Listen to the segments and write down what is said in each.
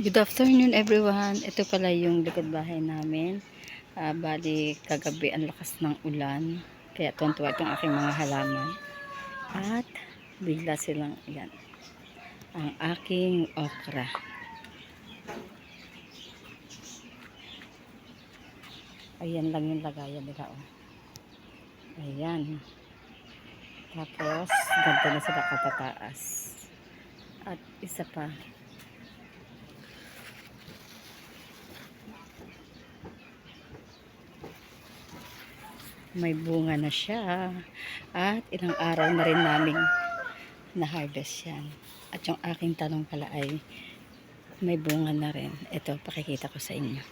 Good afternoon everyone. Ito pala yung likod bahay namin. Ah, bali kagabi ang lakas ng ulan. Kaya tuntua itong aking mga halaman. At bigla silang yan. Ang aking okra. Ayan lang yung lagayan nila. Oh. Ayan. Tapos, ganito na sila katataas. At isa pa, may bunga na siya. At ilang araw na rin namin na-harvest yan. At yung aking talong pala ay may bunga na rin. Ito pakikita ko sa inyo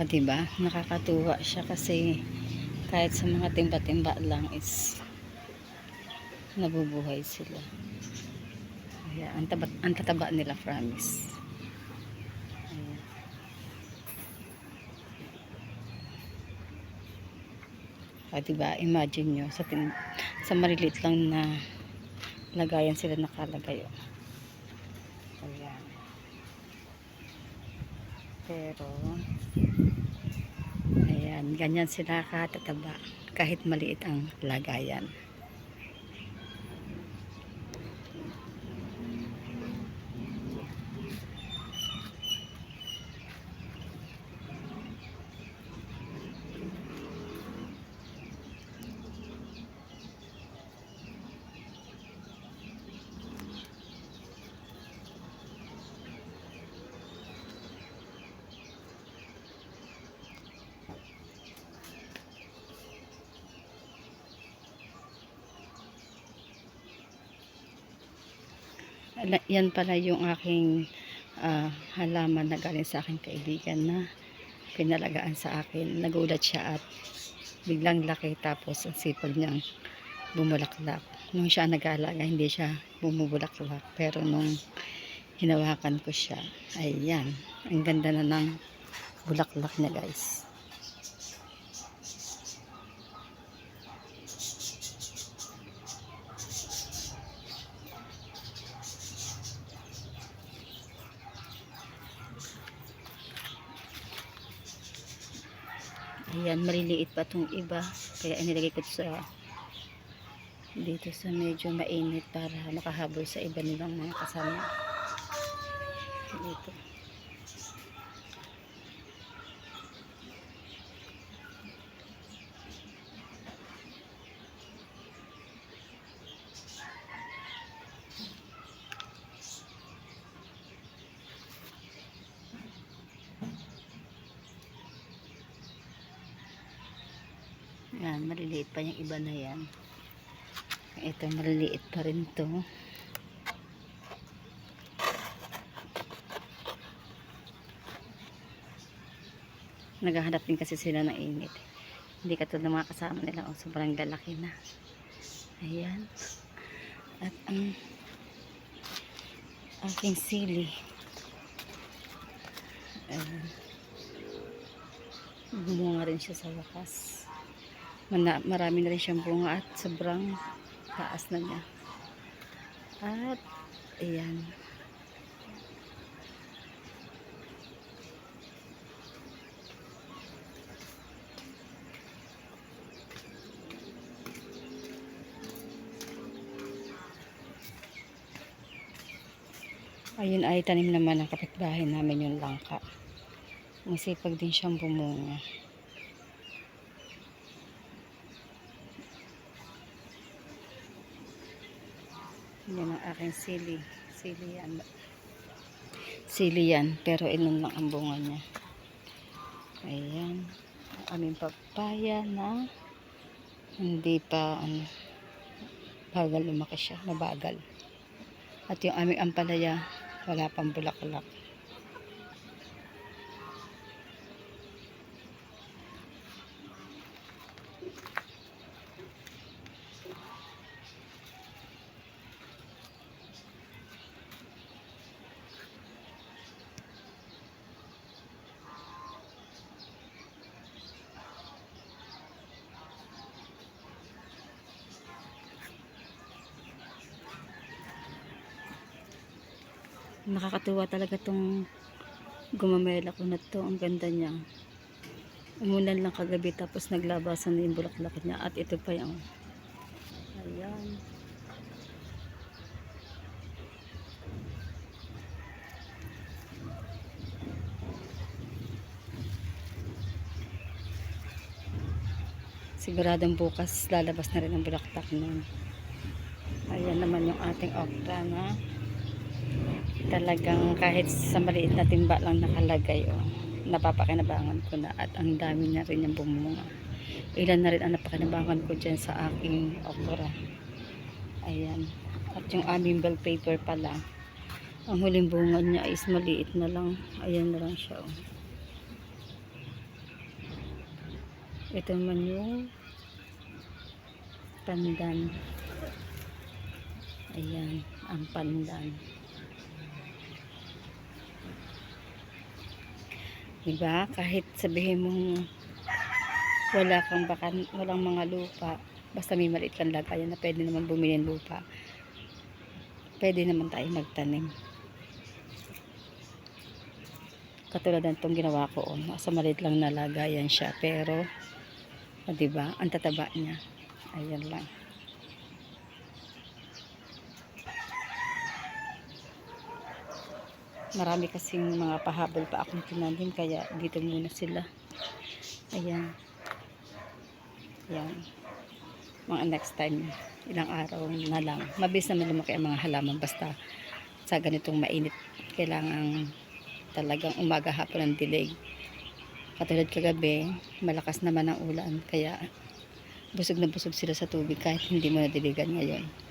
O, diba? Nakakatuwa siya kasi kahit sa mga timba-timba lang is nabubuhay sila. Kaya, ang, taba, ang tataba nila, promise. Ayan. O, diba? Imagine nyo, sa, tin, sa marilit lang na lagayan sila nakalagay. Ayan. Pero, Ayan, ganyan sila katataba kahit maliit ang lagayan. Yan pala yung aking ah, halaman na galing sa aking kaibigan na pinalagaan sa akin. Nagulat siya at biglang laki tapos ang sipag niyang bumulaklak. Nung siya nag-aalaga, hindi siya bumubulaklak. Pero nung hinawakan ko siya, ayan, ang ganda na ng bulaklak niya guys. Ayan, maliliit pa tong iba. Kaya inilagay ko sa dito sa medyo mainit para makahabol sa iba nilang mga kasama. Dito. Yan, maliliit pa yung iba na yan. Ito, maliliit pa rin to. Naghahanap din kasi sila ng init. Hindi katulad ng mga kasama nila. O, sobrang lalaki na. Ayan. At ang aking sili. Ayan. Bumunga rin siya sa wakas. Marami na rin siyang bunga at sobrang taas na niya. At, ayan. Ayun ay tanim naman ng kapitbahay namin yung langka. Masipag din siyang bumunga. Yan ang aking sili. Sili yan. Sili yan. Pero ilan lang ang bunga niya. Ayan. Ang aming papaya na hindi pa ano, bagal lumaki siya. Mabagal. At yung aming ampalaya wala pang bulaklak. Nakakatuwa talaga tong gumamela ko na to. Ang ganda niya. Umulan lang kagabi tapos naglabasan na yung bulaklak niya. At ito pa yung ayan. Siguradong bukas lalabas na rin ang bulaklak nun. Ayan naman yung ating okra na talagang kahit sa maliit na timba lang nakalagay oh, napapakinabangan ko na at ang dami na rin yung bumunga ilan na rin ang napakinabangan ko dyan sa aking okra. Ayan. At yung aming bell paper pala ang huling bunga niya is maliit na lang. Ayan na lang siya oh. ito naman yung pandan. Ayan ang pandan Diba? Kahit sabihin mong wala kang bakan, walang mga lupa, basta may maliit kang lagayan na pwede naman bumili ng lupa, pwede naman tayo magtanim. Katulad ng itong ginawa ko, oh, nasa maliit lang na lagayan siya, pero, ah, diba, ang tataba niya. Ayan lang. Marami kasing mga pahabol pa akong tinanim kaya dito muna sila. Ayan. Ayan. Mga next time ilang araw na lang. Mabilis naman lumaki ang mga halaman basta sa ganitong mainit kailangan talagang umaga hapon ng dilig. Katulad kagabi malakas naman ang ulan kaya busog na busog sila sa tubig kahit hindi mo nadiligan ngayon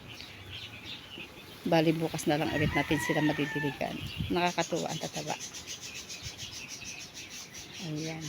Bali bukas na lang ulit natin sila madidiligan. Nakakatuwa ang tataba. Ayan.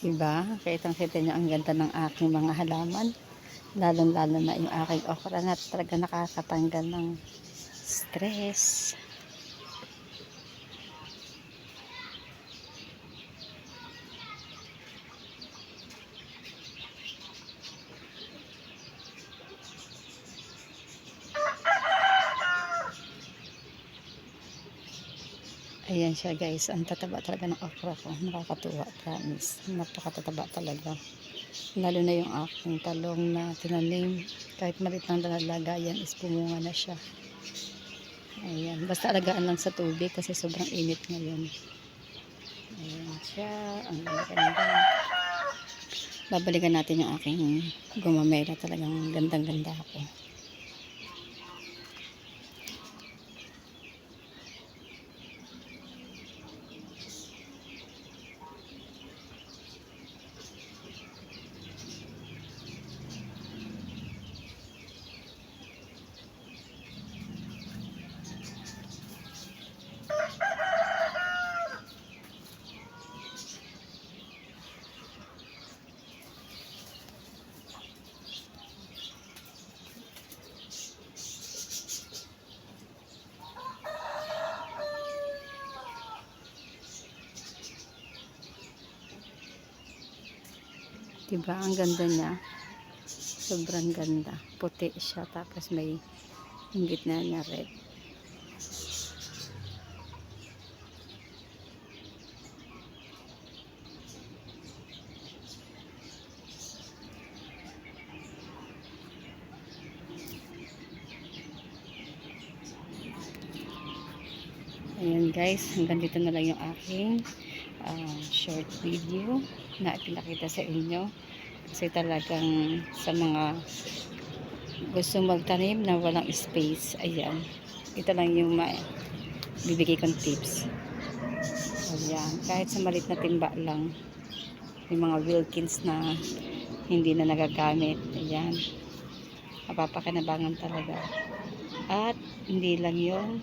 Diba? Kitang kita niyo ang ganda ng aking mga halaman. Lalong lalo na yung aking okra na talaga nakakatanggal ng stress. Ayan siya guys. Ang tataba talaga ng okra ko. Nakakatuwa. Promise. Napakatataba talaga. Lalo na yung aking talong na tinanim. Kahit malit lang nalagayan is pumunga na siya. Ayan. Basta alagaan lang sa tubig kasi sobrang init ngayon. Ayan siya. Ang ganda. Babalikan natin yung aking gumamela. Talagang gandang-ganda ako. Diba? Ang ganda niya. Sobrang ganda. Puti siya. Tapos may yung gitna niya red. Ayan guys, hanggang dito na lang yung aking ah, short video na ipinakita sa inyo. Kasi talagang sa mga gusto magtanim na walang space, ayan. Ito lang yung bibigay kong tips. Ayan, kahit sa malit na timba lang. Yung mga Wilkins na hindi na nagagamit. Ayan. Mapapakinabangan talaga. At hindi lang yun.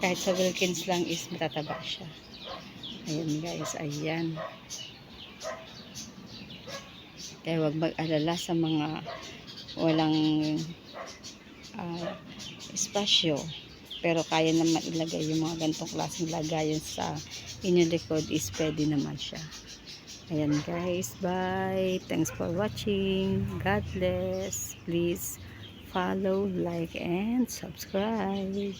Kahit sa Wilkins lang is matataba siya. Ayan guys, ayan. Kaya wag mag-alala sa mga walang ah, espasyo. Pero kaya naman ilagay yung mga gantong klaseng lagayan sa inyong likod is pwede naman siya. Ayan guys, bye. Thanks for watching. God bless. Please follow, like, and subscribe.